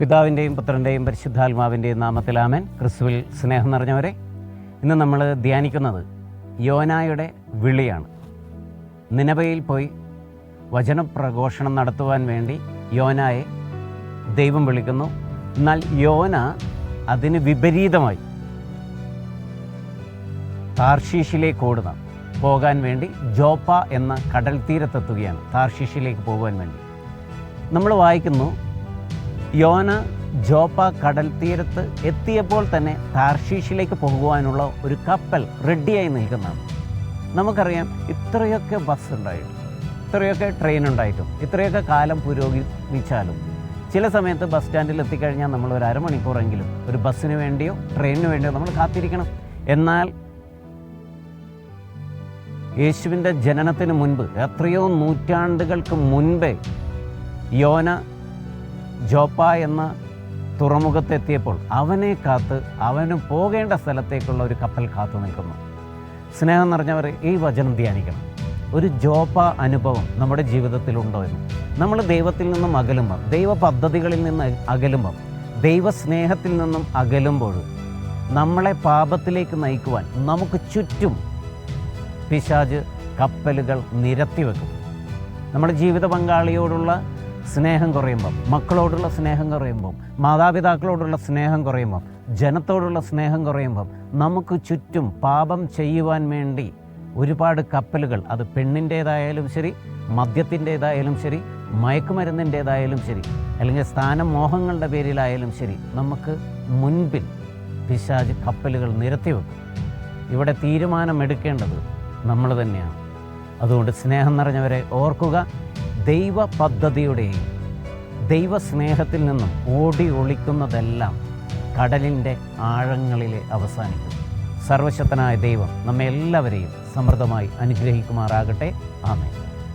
പിതാവിന്റെയും പുത്രന്റെയും പരിശുദ്ധാത്മാവിന്റെയും നാമത്തിലാമൻ ക്രിസ്തുവിൽ സ്നേഹം നിറഞ്ഞവരെ ഇന്ന് നമ്മൾ ധ്യാനിക്കുന്നത് യോനായുടെ വിളിയാണ്. നിനവയിൽ പോയി വചനപ്രഘോഷണം നടത്തുവാൻ വേണ്ടി യോനായെ ദൈവം വിളിക്കുന്നു. എന്നാൽ യോന അതിന് വിപരീതമായി താർഷീഷിലേക്ക് ഓടുന്ന. പോകാൻ വേണ്ടി ജോപ്പ എന്ന കടൽ തീരത്തെത്തുകയാണ് താർഷീഷിലേക്ക് പോകുവാൻ വേണ്ടി. നമ്മൾ വായിക്കുന്നു യോന ജോപ്പ കടൽ തീരത്ത് എത്തിയപ്പോൾ തന്നെ താർഷീഷിലേക്ക് പോകുവാനുള്ള ഒരു കപ്പൽ റെഡിയായി നിൽക്കുന്നതാണ്. നമുക്കറിയാം ഇത്രയൊക്കെ ബസ് ഉണ്ടായിട്ടും ഇത്രയൊക്കെ ട്രെയിൻ ഉണ്ടായിട്ടും ഇത്രയൊക്കെ കാലം പുരോഗമിച്ചാലും ചില സമയത്ത് ബസ് സ്റ്റാൻഡിൽ എത്തിക്കഴിഞ്ഞാൽ നമ്മൾ ഒരു അരമണിക്കൂറെങ്കിലും ഒരു ബസ്സിന് വേണ്ടിയോ ട്രെയിനിന് വേണ്ടിയോ നമ്മൾ കാത്തിരിക്കണം. എന്നാൽ യേശുവിന്റെ ജനനത്തിന് മുൻപ് എത്രയോ നൂറ്റാണ്ടുകൾക്ക് മുൻപേ യോന ജോപ്പ എന്ന തുറമുഖത്തെത്തിയപ്പോൾ അവനെ കാത്ത് അവന് പോകേണ്ട സ്ഥലത്തേക്കുള്ള ഒരു കപ്പൽ കാത്തു നിൽക്കുന്നു. സ്നേഹം നിറഞ്ഞവർ ഈ വചനം ധ്യാനിക്കണം. ഒരു ജോപ്പ അനുഭവം നമ്മുടെ ജീവിതത്തിലുണ്ടോ എന്ന്. നമ്മൾ ദൈവത്തിൽ നിന്നും അകലുമ്പം ദൈവ പദ്ധതികളിൽ നിന്ന് അകലുമ്പം ദൈവ സ്നേഹത്തിൽ നിന്നും അകലുമ്പോൾ നമ്മളെ പാപത്തിലേക്ക് നയിക്കുവാൻ നമുക്ക് ചുറ്റും പിശാജ് കപ്പലുകൾ നിരത്തി വെക്കും. നമ്മുടെ ജീവിത പങ്കാളിയോടുള്ള സ്നേഹം കുറയുമ്പം മക്കളോടുള്ള സ്നേഹം കുറയുമ്പം മാതാപിതാക്കളോടുള്ള സ്നേഹം കുറയുമ്പം ജനത്തോടുള്ള സ്നേഹം കുറയുമ്പം നമുക്ക് ചുറ്റും പാപം ചെയ്യുവാൻ വേണ്ടി ഒരുപാട് കപ്പലുകൾ അത് പെണ്ണിന്റേതായാലും ശരി മദ്യത്തിന്റേതായാലും ശരി മയക്കുമരുന്നിന്റേതായാലും ശരി അല്ലെങ്കിൽ സ്ഥാനം മോഹങ്ങളുടെ പേരിലായാലും ശരി നമുക്ക് മുൻപിൽ പിശാജ് കപ്പലുകൾ നിരത്തി വെക്കും. ഇവിടെ തീരുമാനമെടുക്കേണ്ടത് നമ്മൾ തന്നെയാണ്. അതുകൊണ്ട് സ്നേഹം നിറഞ്ഞവരെ ഓർക്കുക. ദൈവ പദ്ധതിയുടെയും ദൈവസ്നേഹത്തിൽ നിന്നും ഓടി ഒളിക്കുന്നതെല്ലാം കടലിന്റെ ആഴങ്ങളിൽ അവസാനിക്കും. സർവശക്തനായ ദൈവം നമ്മെല്ലാവരെയും സമൃദ്ധമായി അനുഗ്രഹിക്കുമാറാകട്ടെ. ആമേ